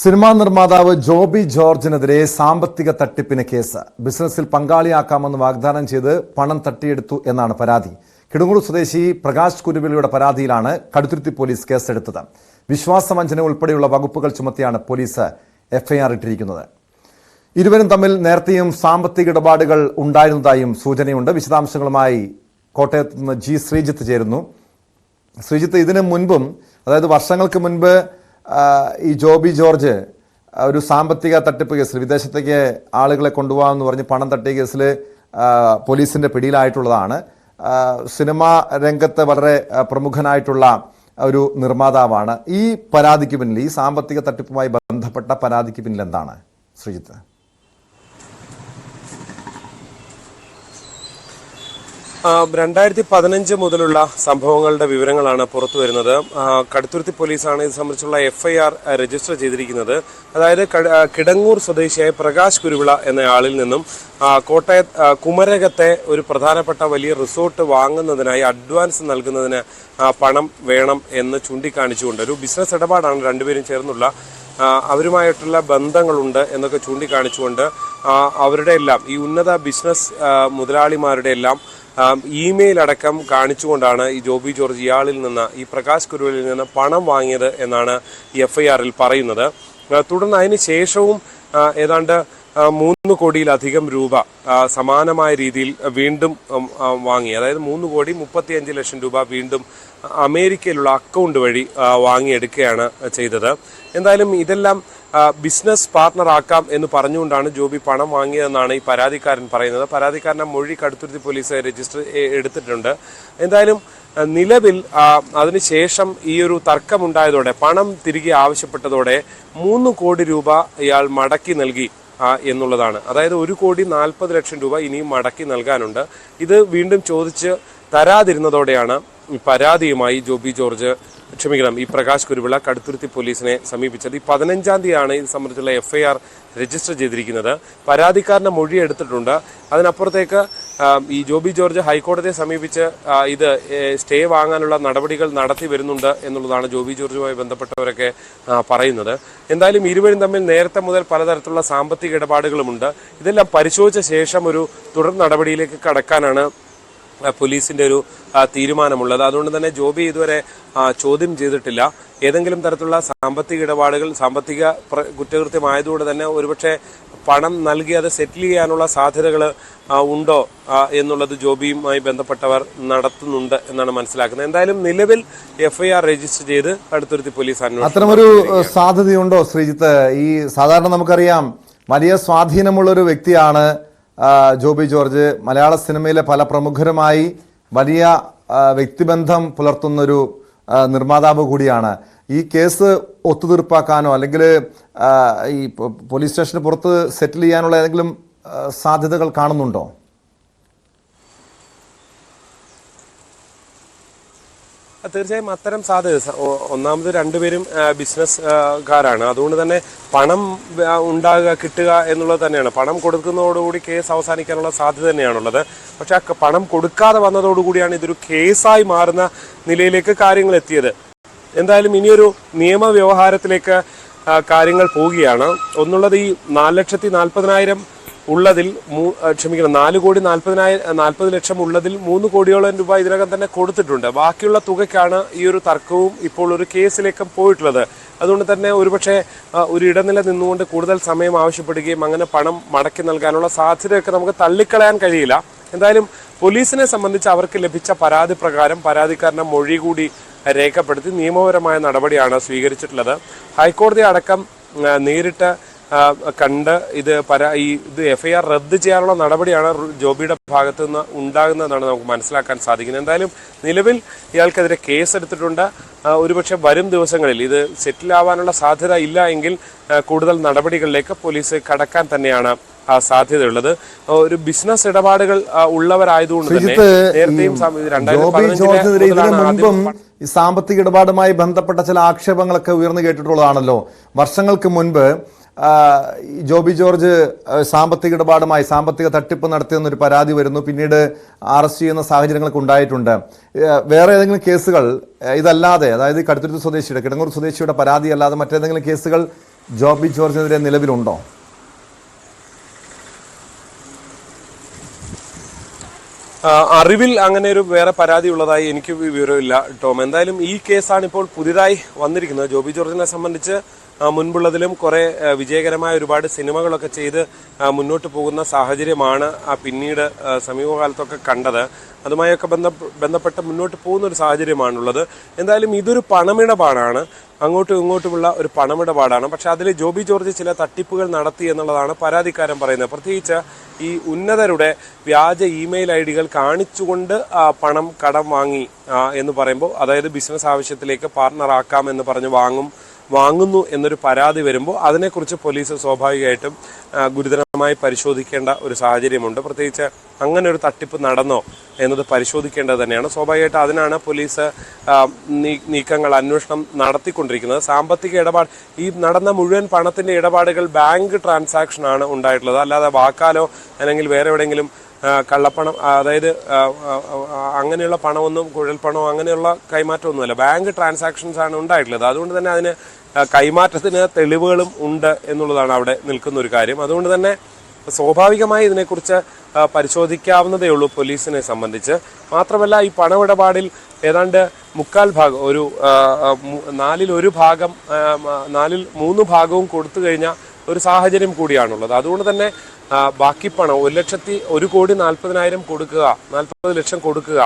Cinema നിർമ്മാതാവ് ജോബി ജോർജിനെതിരെ സാമ്പത്തിക തട്ടിപ്പിന് കേസ്. ബിസിനസ്സിൽ പങ്കാളിയാക്കാമെന്ന് വാഗ്ദാനം ചെയ്ത് പണം തട്ടിയെടുത്തു എന്നാണ് പരാതി. കിടുങ്ങൂർ സ്വദേശി പ്രകാശ് കുരുവിളിയുടെ പരാതിയിലാണ് കടുത്തുരുത്തി പോലീസ് കേസെടുത്തത്. വിശ്വാസവഞ്ചന ഉൾപ്പെടെയുള്ള വകുപ്പുകൾ ചുമത്തിയാണ് പോലീസ് എഫ്ഐആർ ഇട്ടിരിക്കുന്നത്. ഇരുവരും തമ്മിൽ നേരത്തെയും സാമ്പത്തിക ഇടപാടുകൾ ഉണ്ടായിരുന്നതായും സൂചനയുണ്ട്. വിശദാംശങ്ങളുമായി കോട്ടയത്ത് നിന്ന് ജി ശ്രീജിത്ത് ചേരുന്നു. ശ്രീജിത്ത് ഇതിനു മുൻപും അതായത് വർഷങ്ങൾക്ക് മുൻപ് ഈ ജോബി ജോർജ് ഒരു സാമ്പത്തിക തട്ടിപ്പ് കേസിൽ വിദേശത്തേക്ക് ആളുകളെ കൊണ്ടുപോകാമെന്ന് പറഞ്ഞ് പണം തട്ടിയ കേസിൽ പോലീസിന്റെ പിടിയിലായിട്ടുള്ളതാണ്. സിനിമാ രംഗത്ത് വളരെ പ്രമുഖനായിട്ടുള്ള ഒരു നിർമ്മാതാവാണ്. ഈ പരാതിക്ക് പിന്നിൽ ഈ സാമ്പത്തിക തട്ടിപ്പുമായി ബന്ധപ്പെട്ട പരാതിക്ക് പിന്നിൽ എന്താണ് ശ്രീജിത്ത്? രണ്ടായിരത്തി പതിനഞ്ച് മുതലുള്ള സംഭവങ്ങളുടെ വിവരങ്ങളാണ് പുറത്തു വരുന്നത്. കടുത്തുരുത്തി പോലീസാണ് ഇത് സംബന്ധിച്ചുള്ള എഫ്ഐആർ രജിസ്റ്റർ ചെയ്തിരിക്കുന്നത്. അതായത് കിടങ്ങൂർ സ്വദേശിയായ പ്രകാശ് കുരുവിള എന്നയാളിൽ നിന്നും കോട്ടയത്ത് കുമരകത്തെ ഒരു പ്രധാനപ്പെട്ട വലിയ റിസോർട്ട് വാങ്ങുന്നതിനായി അഡ്വാൻസ് നൽകുന്നതിന് പണം വേണം എന്ന് ചൂണ്ടിക്കാണിച്ചുകൊണ്ട് ഒരു ബിസിനസ് ഇടപാടാണ് രണ്ടുപേരും ചേർന്നുള്ള അവരുമായിട്ടുള്ള ബന്ധങ്ങളുണ്ട് എന്നൊക്കെ ചൂണ്ടിക്കാണിച്ചുകൊണ്ട് അവരുടെ എല്ലാം ഈ ഉന്നത ബിസിനസ് മുതലാളിമാരുടെ എല്ലാം ഇമെയിൽ അടക്കം കാണിച്ചുകൊണ്ടാണ് ഈ ജോബി ജോർജ് ഇയാളിൽ നിന്ന് ഈ പ്രകാശ് കുരുവിലിൽ നിന്ന് പണം വാങ്ങിയത് എന്നാണ് എഫ് ഐ ആറിൽ പറയുന്നത് തുടർന്ന് അതിന് ശേഷവും ഏതാണ്ട് മൂന്ന് കോടിയിലധികം രൂപ സമാനമായ രീതിയിൽ വീണ്ടും വാങ്ങി. അതായത് മൂന്ന് കോടി മുപ്പത്തിയഞ്ച് ലക്ഷം രൂപ വീണ്ടും അമേരിക്കയിലുള്ള അക്കൗണ്ട് വഴി വാങ്ങിയെടുക്കുകയാണ് ചെയ്തത്. എന്തായാലും ഇതെല്ലാം ബിസിനസ് പാർട്ണർ ആക്കാം എന്ന് പറഞ്ഞുകൊണ്ടാണ് ജോബി പണം വാങ്ങിയതെന്നാണ് ഈ പരാതിക്കാരൻ പറയുന്നത്. പരാതിക്കാരനെ മൊഴി കടുത്തുരുത്തി പോലീസ് രജിസ്റ്റർ എടുത്തിട്ടുണ്ട്. എന്തായാലും നിലവിൽ അതിനുശേഷം ഈ ഒരു തർക്കമുണ്ടായതോടെ പണം തിരികെ ആവശ്യപ്പെട്ടതോടെ മൂന്ന് കോടി രൂപ ഇയാൾ മടക്കി നൽകി എന്നുള്ളതാണ്. അതായത് ഒരു കോടി നാൽപ്പത് ലക്ഷം രൂപ ഇനിയും മടക്കി നൽകാനുണ്ട്. ഇത് വീണ്ടും ചോദിച്ച് തരാതിരുന്നതോടെയാണ് പരാതിയുമായി ജോബി ജോർജ് ക്ഷമിക്കണം ഈ പ്രകാശ് കുരുവിള കടുത്തുരുത്തി പോലീസിനെ സമീപിച്ചത്. ഈ പതിനഞ്ചാം തീയതിയാണ് ഇത് സംബന്ധിച്ചുള്ള എഫ് ഐ ആർ രജിസ്റ്റർ ചെയ്തിരിക്കുന്നത്. പരാതിക്കാരന്റെ മൊഴി എടുത്തിട്ടുണ്ട്. അതിനപ്പുറത്തേക്ക് ഈ ജോബി ജോർജ് ഹൈക്കോടതിയെ സമീപിച്ച് ഇത് സ്റ്റേ വാങ്ങാനുള്ള നടപടികൾ നടത്തി വരുന്നുണ്ട് എന്നുള്ളതാണ് ജോബി ജോർജുമായി ബന്ധപ്പെട്ടവരൊക്കെ പറയുന്നത്. എന്തായാലും ഇരുവരും തമ്മിൽ നേരത്തെ മുതൽ പലതരത്തിലുള്ള സാമ്പത്തിക ഇടപാടുകളുമുണ്ട്. ഇതെല്ലാം പരിശോധിച്ച ശേഷം ഒരു തുടർ നടപടിയിലേക്ക് കടക്കാനാണ് പോലീസിന്റെ ഒരു തീരുമാനമുള്ളത്. അതുകൊണ്ട് തന്നെ ജോബി ഇതുവരെ ചോദ്യം ചെയ്തിട്ടില്ല. ഏതെങ്കിലും തരത്തിലുള്ള സാമ്പത്തിക ഇടപാടുകൾ സാമ്പത്തിക കുറ്റകൃത്യമായതുകൊണ്ട് തന്നെ ഒരുപക്ഷെ പണം നൽകി അത് സെറ്റിൽ ചെയ്യാനുള്ള സാധ്യതകൾ ഉണ്ടോ എന്നുള്ളത് ജോബിയുമായി ബന്ധപ്പെട്ടവർ നടത്തുന്നുണ്ട് എന്നാണ് മനസ്സിലാക്കുന്നത്. എന്തായാലും നിലവിൽ എഫ്ഐആർ രജിസ്റ്റർ ചെയ്ത് കടുത്തുരുത്തി പോലീസ് അന്വേഷണം അത്തരമൊരു സാധ്യതയുണ്ടോ ശ്രീജിത്ത്? ഈ സാധാരണ നമുക്കറിയാം വലിയ സ്വാധീനമുള്ള ഒരു വ്യക്തിയാണ് ജോബി ജോർജ് മലയാള സിനിമയിലെ പല പ്രമുഖരുമായി വലിയ വ്യക്തിബന്ധം പുലർത്തുന്നൊരു നിർമ്മാതാവ് കൂടിയാണ്. ഈ കേസ് ഒത്തുതീർപ്പാക്കാനോ അല്ലെങ്കിൽ ഈ പോലീസ് സ്റ്റേഷന് പുറത്ത് സെറ്റിൽ ചെയ്യാനുള്ള ഏതെങ്കിലും സാധ്യതകൾ കാണുന്നുണ്ടോ? തീർച്ചയായും അത്തരം സാധ്യത ഒന്നാമത് രണ്ടുപേരും ബിസിനസ്സുകാരാണ് അതുകൊണ്ട് തന്നെ പണം ഉണ്ടാകുക കിട്ടുക എന്നുള്ളത് തന്നെയാണ്. പണം കൊടുക്കുന്നതോടുകൂടി കേസ് അവസാനിക്കാനുള്ള സാധ്യത തന്നെയാണുള്ളത്. പക്ഷെ ആ പണം കൊടുക്കാതെ വന്നതോടുകൂടിയാണ് ഇതൊരു കേസായി മാറുന്ന നിലയിലേക്ക് കാര്യങ്ങൾ എത്തിയത്. എന്തായാലും ഇനിയൊരു നിയമവ്യവഹാരത്തിലേക്ക് കാര്യങ്ങൾ പോവുകയാണ്. ഒന്നുള്ളത് ഈ നാല് ലക്ഷത്തി നാൽപ്പതിനായിരം ഉള്ളതിൽ ക്ഷമിക്കണം നാല് കോടി നാൽപ്പതിനായിരം നാൽപ്പത് ലക്ഷം ഉള്ളതിൽ മൂന്ന് കോടിയോളം രൂപ ഇതിനകം തന്നെ കൊടുത്തിട്ടുണ്ട്. ബാക്കിയുള്ള തുകയ്ക്കാണ് ഈ ഒരു തർക്കവും ഇപ്പോൾ ഒരു കേസിലേക്കും പോയിട്ടുള്ളത്. അതുകൊണ്ട് തന്നെ ഒരുപക്ഷെ ഒരു ഇടനില നിന്നുകൊണ്ട് കൂടുതൽ സമയം ആവശ്യപ്പെടുകയും അങ്ങനെ പണം മടക്കി നൽകാനുള്ള സാധ്യതയൊക്കെ നമുക്ക് തള്ളിക്കളയാൻ കഴിയില്ല. എന്തായാലും പോലീസിനെ സംബന്ധിച്ച് അവർക്ക് ലഭിച്ച പരാതി പ്രകാരം പരാതിക്കാരന്റെ മൊഴി കൂടി രേഖപ്പെടുത്തി നിയമപരമായ നടപടിയാണ് സ്വീകരിച്ചിട്ടുള്ളത്. ഹൈക്കോടതി അടക്കം നേരിട്ട് കണ്ട് ഇത് പരാ ഈ ഇത് എഫ്ഐആർ റദ്ദ് ചെയ്യാനുള്ള നടപടിയാണ് ജോബിയുടെ ഭാഗത്തു നിന്ന് ഉണ്ടാകുന്നതെന്നാണ് നമുക്ക് മനസ്സിലാക്കാൻ സാധിക്കുന്നത്. എന്തായാലും നിലവിൽ ഇയാൾക്കെതിരെ കേസ് എടുത്തിട്ടുണ്ട് ഒരുപക്ഷെ വരും ദിവസങ്ങളിൽ ഇത് സെറ്റിൽ ആവാനുള്ള സാധ്യത ഇല്ല എങ്കിൽ കൂടുതൽ നടപടികളിലേക്ക് പോലീസ് കടക്കാൻ തന്നെയാണ് സാധ്യതയുള്ളത്. ഒരു ബിസിനസ് ഇടപാടുകൾ ഉള്ളവരായതുകൊണ്ട് തന്നെ നേരത്തെയും രണ്ടായിരത്തി ഈ സാമ്പത്തിക ഇടപാടുമായി ബന്ധപ്പെട്ട ചില ആക്ഷേപങ്ങളൊക്കെ ഉയർന്നു കേട്ടിട്ടുള്ളതാണല്ലോ. വർഷങ്ങൾക്ക് മുൻപ് ജോബി ജോർജ് സാമ്പത്തിക ഇടപാടുമായി സാമ്പത്തിക തട്ടിപ്പ് നടത്തിയെന്നൊരു പരാതി വരുന്നു. പിന്നീട് അറസ്റ്റ് ചെയ്യുന്ന സാഹചര്യങ്ങളൊക്കെ ഉണ്ടായിട്ടുണ്ട്. വേറെ ഏതെങ്കിലും കേസുകൾ ഇതല്ലാതെ അതായത് കടുത്തുരുത്ത് സ്വദേശിയുടെ കിടങ്ങൂർ സ്വദേശിയുടെ പരാതി അല്ലാതെ മറ്റേതെങ്കിലും കേസുകൾ ജോബി ജോർജിനെതിരെ നിലവിലുണ്ടോ? അറിവിൽ അങ്ങനെ ഒരു വേറെ പരാതി ഉള്ളതായി എനിക്ക് വിവരമില്ല ടോം. എന്തായാലും ഈ കേസാണ് ഇപ്പോൾ പുതിയതായി വന്നിരിക്കുന്നത്. ജോബി ജോർജിനെ സംബന്ധിച്ച് മുൻപുള്ളതിലും കുറേ വിജയകരമായ ഒരുപാട് സിനിമകളൊക്കെ ചെയ്ത് മുന്നോട്ട് പോകുന്ന സാഹചര്യമാണ് ആ പിന്നീട് സമീപകാലത്തൊക്കെ കണ്ടത്. അതുമായൊക്കെ ബന്ധ ബന്ധപ്പെട്ട് മുന്നോട്ട് പോകുന്ന ഒരു സാഹചര്യമാണുള്ളത്. എന്തായാലും ഇതൊരു പണമിടപാടാണ്. അങ്ങോട്ടും ഇങ്ങോട്ടുമുള്ള ഒരു പണമിടപാടാണ്. പക്ഷെ അതിൽ ജോബി ജോർജ് ചില തട്ടിപ്പുകൾ നടത്തി എന്നുള്ളതാണ് പരാതിക്കാരൻ പറയുന്നത്. പ്രത്യേകിച്ച് ഈ ഉന്നതരുടെ വ്യാജ ഇമെയിൽ ഐ ഡികൾ കാണിച്ചുകൊണ്ട് പണം കടം വാങ്ങി എന്ന് പറയുമ്പോൾ അതായത് ബിസിനസ് ആവശ്യത്തിലേക്ക് പാർട്ണർ ആക്കാം എന്ന് പറഞ്ഞ് വാങ്ങും വാങ്ങുന്നു എന്നൊരു പരാതി വരുമ്പോൾ അതിനെക്കുറിച്ച് പോലീസ് സ്വാഭാവികമായിട്ടും ആ, ഗുരുതരമായി പരിശോധിക്കേണ്ട ഒരു സാഹചര്യമുണ്ട്. പ്രത്യേകിച്ച് അങ്ങനെ ഒരു തട്ടിപ്പ് നടന്നോ എന്നത് പരിശോധിക്കേണ്ടത് തന്നെയാണ്. സ്വാഭാവികമായിട്ട് അതിനാണ് പോലീസ് നീക്കങ്ങൾ അന്വേഷണം നടത്തിക്കൊണ്ടിരിക്കുന്നത്. സാമ്പത്തിക ഇടപാട് ഈ നടന്ന മുഴുവൻ പണത്തിന്റെ ഇടപാടുകൾ ബാങ്ക് ട്രാൻസാക്ഷൻ ആണ് ഉണ്ടായിട്ടുള്ളത്. അല്ലാതെ വാക്കാലോ അല്ലെങ്കിൽ വേറെ എവിടെയെങ്കിലും കള്ളപ്പണം അതായത് അങ്ങനെയുള്ള പണമൊന്നും കുഴൽപ്പണമോ അങ്ങനെയുള്ള കൈമാറ്റമൊന്നുമല്ല. ബാങ്ക് ട്രാൻസാക്ഷൻസ് ആണ് ഉണ്ടായിട്ടുള്ളത്. അതുകൊണ്ട് തന്നെ അതിന് കൈമാറ്റത്തിന് തെളിവുകളും ഉണ്ട് എന്നുള്ളതാണ് അവിടെ നിൽക്കുന്ന ഒരു കാര്യം. അതുകൊണ്ട് തന്നെ സ്വാഭാവികമായി ഇതിനെക്കുറിച്ച് പരിശോധിക്കാവുന്നതേ ഉള്ളൂ പോലീസിനെ സംബന്ധിച്ച്. മാത്രമല്ല ഈ പണമിടപാടിൽ ഏതാണ്ട് മുക്കാൽ ഭാഗം ഒരു നാലിൽ ഒരു ഭാഗം നാലിൽ മൂന്ന് ഭാഗവും കൊടുത്തു കഴിഞ്ഞ ഒരു സാഹചര്യം കൂടിയാണുള്ളത്. അതുകൊണ്ട് തന്നെ ബാക്കി പണം ഒരു ലക്ഷത്തി ഒരു കോടി നാൽപ്പതിനായിരം കൊടുക്കുക നാൽപ്പത് ലക്ഷം കൊടുക്കുക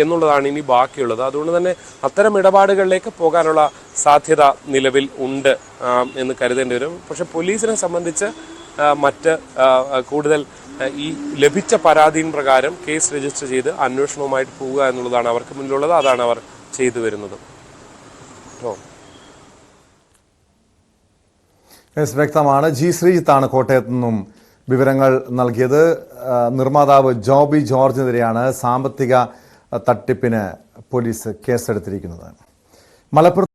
എന്നുള്ളതാണ് ഇനി ബാക്കിയുള്ളത്. അതുകൊണ്ട് തന്നെ അത്തരം ഇടപാടുകളിലേക്ക് പോകാനുള്ള സാധ്യത നിലവിൽ ഉണ്ട് എന്ന് കരുതേണ്ടി വരും. പക്ഷെ പോലീസിനെ സംബന്ധിച്ച് മറ്റ് കൂടുതൽ ഈ ലഭിച്ച പരാതിயின் പ്രകാരം കേസ് രജിസ്റ്റർ ചെയ്ത് അന്വേഷണവുമായിട്ട് പോവുക എന്നുള്ളതാണ് അവർക്ക് മുന്നിലുള്ളത്. അതാണ് അവർ ചെയ്തു വരുന്നത്. വ്യക്തമാണ്. ജി ശ്രീജിത്താണ് കോട്ടയത്ത് നിന്നും വിവരങ്ങൾ നൽകിയത്. നിർമ്മാതാവ് ജോബി ജോർജിനെതിരെയാണ് സാമ്പത്തിക തട്ടിപ്പിന് പോലീസ് കേസെടുത്തിരിക്കുന്നത് മലപ്പുറം